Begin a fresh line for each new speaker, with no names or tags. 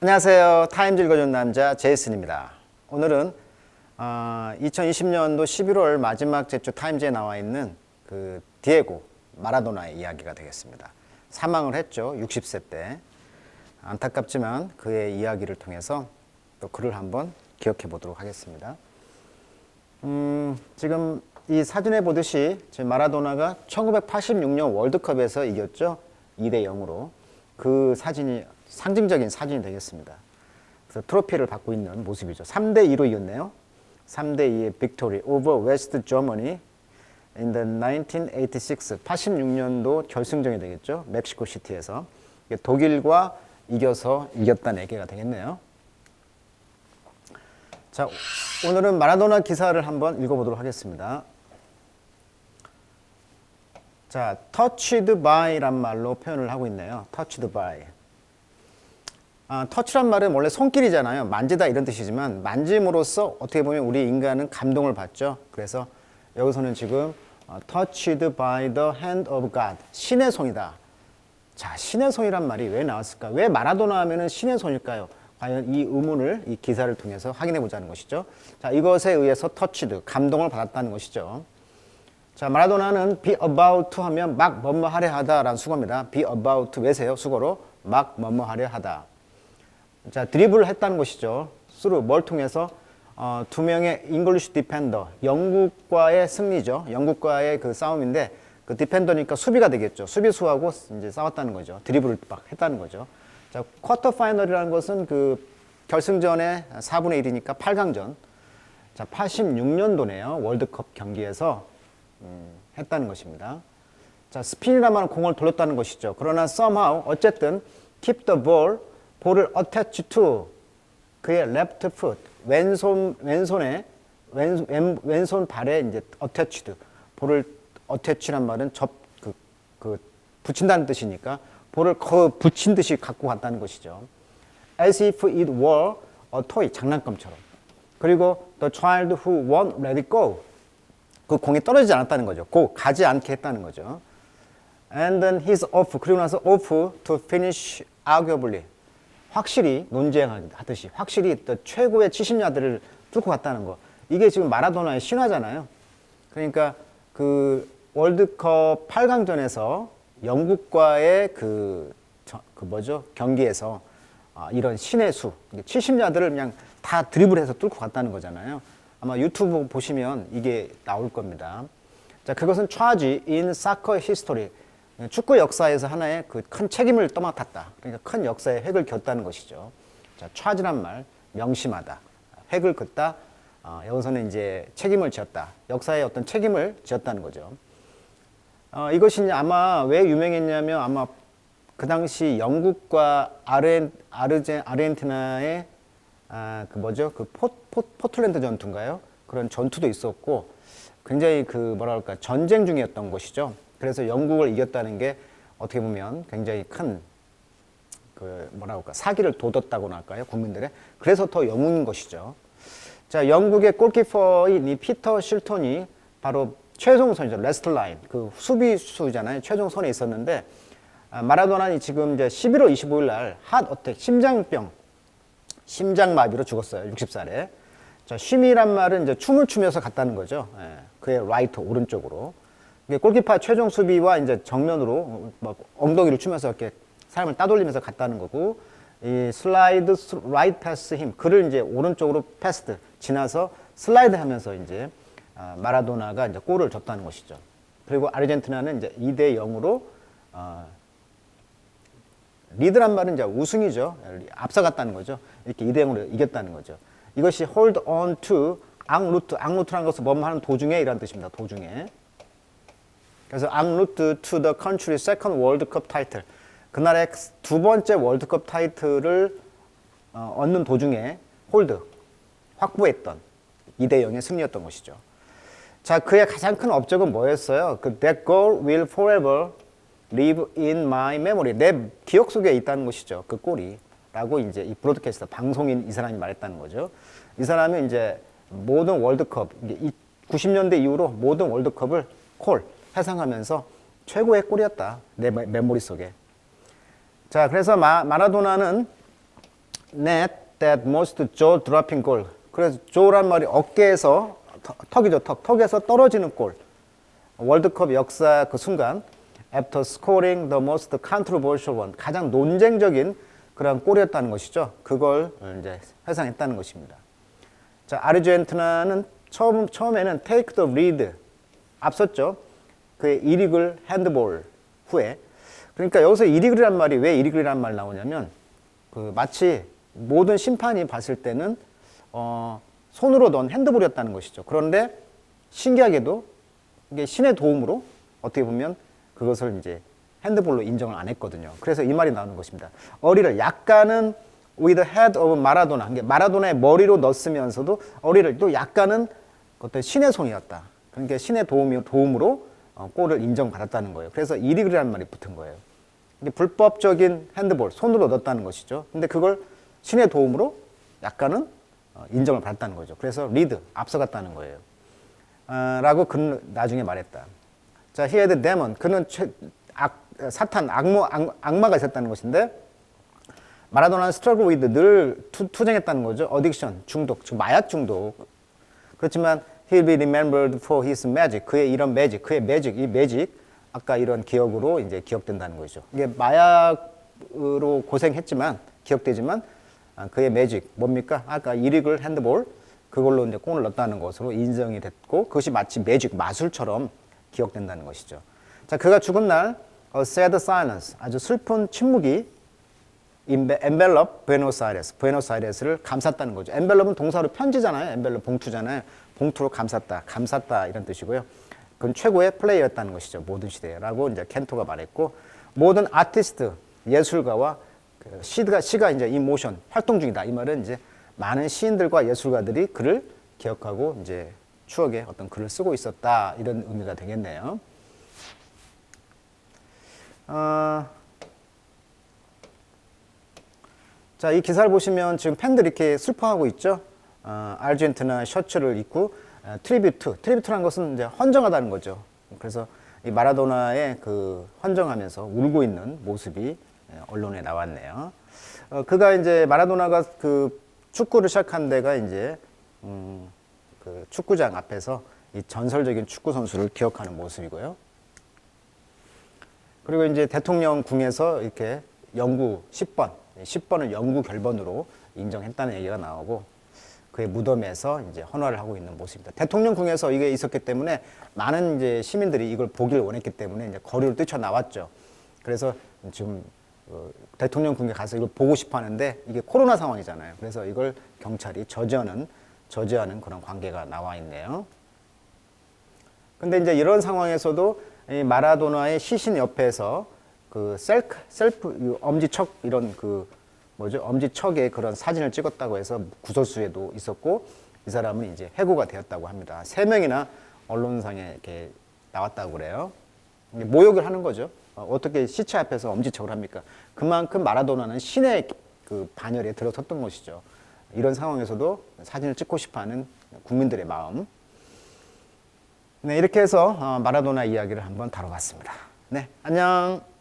안녕하세요. 타임즈 읽어준 남자 제이슨입니다. 오늘은 어, 2020년도 11월 마지막 제주 타임즈에 나와 있는 그 디에고 마라도나의 이야기가 되겠습니다. 사망을 했죠. 60세 때. 안타깝지만 그의 이야기를 통해서 또 그를 한번 기억해 보도록 하겠습니다. 음, 지금 이 사진에 보듯이 마라도나가 1986년 월드컵에서 이겼죠. 2대 0으로. 그 사진이 상징적인 사진이 되겠습니다. 그래서 트로피를 받고 있는 모습이죠. 3대 2로 이겼네요. 3대 2의 빅토리 over West in the 1986 86년도 결승전이 되겠죠. 멕시코 시티에서 독일과 이겨서 이겼다는 얘기가 되겠네요. 자, 오늘은 마라도나 기사를 한번 읽어보도록 하겠습니다. 자, touched by란 말로 표현을 하고 있네요. touched by. 아, 터치란 말은 원래 손길이잖아요. 만지다 이런 뜻이지만 만짐으로써 어떻게 보면 우리 인간은 감동을 받죠. 그래서 여기서는 지금 어, touched by the hand of God. 신의 손이다. 자, 신의 손이란 말이 왜 나왔을까? 왜 마라도나 하면은 신의 손일까요? 과연 이 의문을 이 기사를 통해서 확인해 보자는 것이죠. 자, 이것에 의해서 터치드, 감동을 받았다는 것이죠. 자, 마라도나는 be about to 하면 막 뭐뭐 하려 하다라는 수거입니다. be about to 외세요. 수거로 막 뭐뭐 하려 하다. 자, 드리블을 했다는 것이죠. 수루 뭘 통해서 어, 두 명의 잉글리시 디펜더, 영국과의 승리죠. 영국과의 그 싸움인데 그 디펜더니까 수비가 되겠죠. 수비수하고 이제 싸웠다는 거죠. 드리블을 막 했다는 거죠. 자, 쿼터 파이널이라는 것은 그 결승전의 4분의 1이니까 8강전. 자, 86년도네요. 월드컵 경기에서 음, 했다는 것입니다. 자, 말은 공을 돌렸다는 것이죠. 그러나 somehow 어쨌든 keep the ball 볼을 attach to 그의 left foot 왼손 왼손에 왼, 왼, 왼손 발에 이제 attached 볼을 attach란 말은 접그 그 붙인다는 뜻이니까 볼을 거 붙인 듯이 갖고 갔다는 것이죠. As if it were a toy 장난감처럼. 그리고 the child who won't let it go 그 공이 떨어지지 않았다는 거죠. 고 가지 않게 했다는 거죠. And then he's off 그리고 나서 off to finish arguably 확실히 논쟁하듯이 확실히 또 최고의 70야드를 뚫고 갔다는 거. 이게 지금 마라도나의 신화잖아요. 그러니까 그 월드컵 8강전에서 영국과의 그, 저, 그 뭐죠? 경기에서 아, 이런 신의 수, 70야드를 그냥 다 드리블해서 뚫고 갔다는 거잖아요. 아마 유튜브 보시면 이게 나올 겁니다. 자, 그것은 차지 in soccer history. 축구 역사에서 하나의 그 큰 책임을 떠맡았다. 그러니까 큰 역사의 획을 겼다는 것이죠. 자, 차지란 말, 명심하다. 획을 긋다. 어, 여기서는 이제 책임을 지었다. 역사의 어떤 책임을 지었다는 거죠. 어, 이것이 아마 왜 유명했냐면 아마 그 당시 영국과 아르헨, 아르제, 아르헨티나의 아, 그 뭐죠? 그 포, 포, 포틀랜드 전투인가요? 그런 전투도 있었고 굉장히 그 뭐랄까 전쟁 중이었던 것이죠. 그래서 영국을 이겼다는 게 어떻게 보면 굉장히 큰 그 뭐라 할까 사기를 돋았다고나 할까요 국민들의? 그래서 더 영웅인 것이죠. 자 영국의 골키퍼인 이 피터 실톤이 바로 최종선이죠 레스트 라인 그 수비수잖아요. 최종선에 있었는데 아, 마라도나는 지금 이제 11월 25일 날 핫 어택 심장병 심장마비로 죽었어요 60살에. 자 쉼이란 말은 이제 춤을 추면서 갔다는 거죠. 예, 그의 라이트 오른쪽으로 골키파 최종 수비와 이제 정면으로 막 엉덩이를 추면서 이렇게 사람을 따돌리면서 갔다는 거고 이 슬라이드 라이트 패스 힘 그를 이제 오른쪽으로 패스드 지나서 슬라이드 하면서 이제 아, 마라도나가 이제 골을 줬다는 것이죠. 그리고 아르헨티나는 이제 2대 0으로 어, 리드란 말은 이제 우승이죠. 앞서갔다는 거죠. 이렇게 2대 0으로 이겼다는 거죠. 이것이 hold on to 앙루트 앙루트라는 것은 뭐뭐 하는 도중에 이란 뜻입니다. 도중에. 그래서 앙루트 country's second World Cup title. 그날의 두 번째 월드컵 타이틀을 어, 얻는 도중에 홀드 확보했던 2대 0의 승리였던 것이죠. 자, 그의 가장 큰 업적은 뭐였어요? 그 that goal will forever live in my memory. 내 기억 속에 있다는 것이죠. 그 골이. 라고 이제 이 브로드캐스터 방송인 이 사람이 말했다는 거죠. 이 사람은 이제 모든 월드컵 90년대 이후로 모든 월드컵을 콜 해상하면서 최고의 골이었다. 내 메모리 속에. 자, 그래서 마, 마라도나는 net that most jaw dropping goal. 그래서 jaw란 말이 어깨에서 턱, 턱이죠 턱 턱에서 떨어지는 골. 월드컵 역사 그 순간 after scoring the most controversial one 가장 논쟁적인 그런 골이었다는 것이죠. 그걸 이제 회상했다는 것입니다. 자 아르헨티나는 처음 처음에는 take the lead 앞섰죠. 그의 이리글 핸드볼 후에 그러니까 여기서 이리글이란 말이 왜 이리글이란 말 나오냐면 그 마치 모든 심판이 봤을 때는 어, 손으로 넣은 핸드볼이었다는 것이죠. 그런데 신기하게도 이게 신의 도움으로 어떻게 보면 그것을 이제 핸드볼로 인정을 안 했거든요. 그래서 이 말이 나오는 것입니다. 어리를 약간은 with head of 마라도나, 마라도나의 머리로 넣었으면서도 어리를 또 약간은 어떤 신의 손이었다. 그러니까 신의 도움이 도움으로 어, 골을 인정받았다는 거예요. 그래서 이리글이라는 말이 붙은 거예요. 이게 불법적인 핸드볼 손으로 넣었다는 것이죠. 근데 그걸 신의 도움으로 약간은 어, 인정을 받았다는 거죠. 그래서 리드 앞서갔다는 거예요. 아, 라고 그는 나중에 말했다. 자, he had demon. 그는 최, 악, 사탄, 악모, 악, 악마가 있었다는 것인데 마라도나는 스트러글 위드 늘 투, 투쟁했다는 거죠. 어딕션, 중독, 즉 마약 중독. 그렇지만 he'll be remembered for his magic. 그의 이런 매직, 그의 매직, 이 매직 아까 이런 기억으로 이제 기억된다는 거죠. 이게 마약으로 고생했지만 기억되지만 아, 그의 매직 뭡니까? 아까 이리글 핸드볼 그걸로 이제 골을 넣었다는 것으로 인정이 됐고 그것이 마치 매직 마술처럼 기억된다는 것이죠. 자, 그가 죽은 날 a sad silence 아주 슬픈 침묵이 엔벨럽 부에노스아이레스 부에노스아이레스를 감쌌다는 거죠. 엔벨럽은 동사로 편지잖아요. 엔벨럽 봉투잖아요. 봉투로 감쌌다, 감쌌다 이런 뜻이고요. 그건 최고의 플레이였다는 것이죠. 모든 시대라고 이제 켄토가 말했고 모든 아티스트 예술가와 그 시가 시가 이제 이 모션 활동 중이다. 이 말은 이제 많은 시인들과 예술가들이 그를 기억하고 이제 추억의 어떤 글을 쓰고 있었다 이런 의미가 되겠네요. 어, 자, 이 기사를 보시면 지금 팬들이 이렇게 슬퍼하고 있죠. 어, 아르헨티나 셔츠를 입고 어, 트리뷰트, 트리뷰트라는 것은 이제 헌정하다는 거죠. 그래서 이 마라도나의 그 헌정하면서 울고 있는 모습이 예, 언론에 나왔네요. 어, 그가 이제 마라도나가 그 축구를 시작한 데가 이제 음, 그 축구장 앞에서 이 전설적인 축구 선수를 기억하는 모습이고요. 그리고 이제 대통령 궁에서 이렇게 영구 10번, 10번을 영구 결번으로 인정했다는 얘기가 나오고 그의 무덤에서 이제 헌화를 하고 있는 모습입니다. 대통령 궁에서 이게 있었기 때문에 많은 이제 시민들이 이걸 보기를 원했기 때문에 이제 거리로 뛰쳐 나왔죠. 그래서 지금 어, 대통령 궁에 가서 이걸 보고 싶어 하는데 이게 코로나 상황이잖아요. 그래서 이걸 경찰이 저지하는 저지하는 그런 관계가 나와 있네요. 근데 이제 이런 상황에서도 이 마라도나의 시신 옆에서 그 셀프, 셀프 엄지척 이런 그 뭐죠 엄지척의 그런 사진을 찍었다고 해서 구설수에도 있었고 이 사람은 이제 해고가 되었다고 합니다. 세 명이나 언론상에 이렇게 나왔다고 그래요. 모욕을 하는 거죠. 어, 어떻게 시체 앞에서 엄지척을 합니까? 그만큼 마라도나는 신의 그 반열에 들어섰던 것이죠. 이런 상황에서도 사진을 찍고 싶어하는 국민들의 마음. 네, 이렇게 해서 어, 마라도나 이야기를 한번 다뤄봤습니다. 네, 안녕.